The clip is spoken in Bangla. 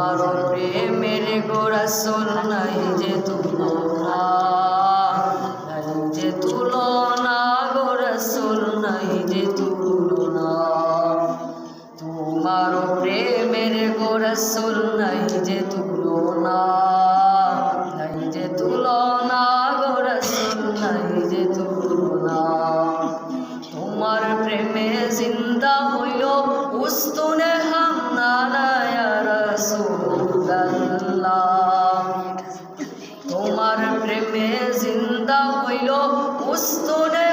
তোমার প্রেমের গোরসল নাই যে তুলনা নাই যে তুলনা গোরসল নাই যে তুলনা। তোমার প্রেমের গোরসল নাই যে তুলনা নাই যে তুলনা গোরসল নাই যে তুলনা। তোমার প্রেমে জিন্দা হইল প্রেমে জিন্দা হইল উস্তুনে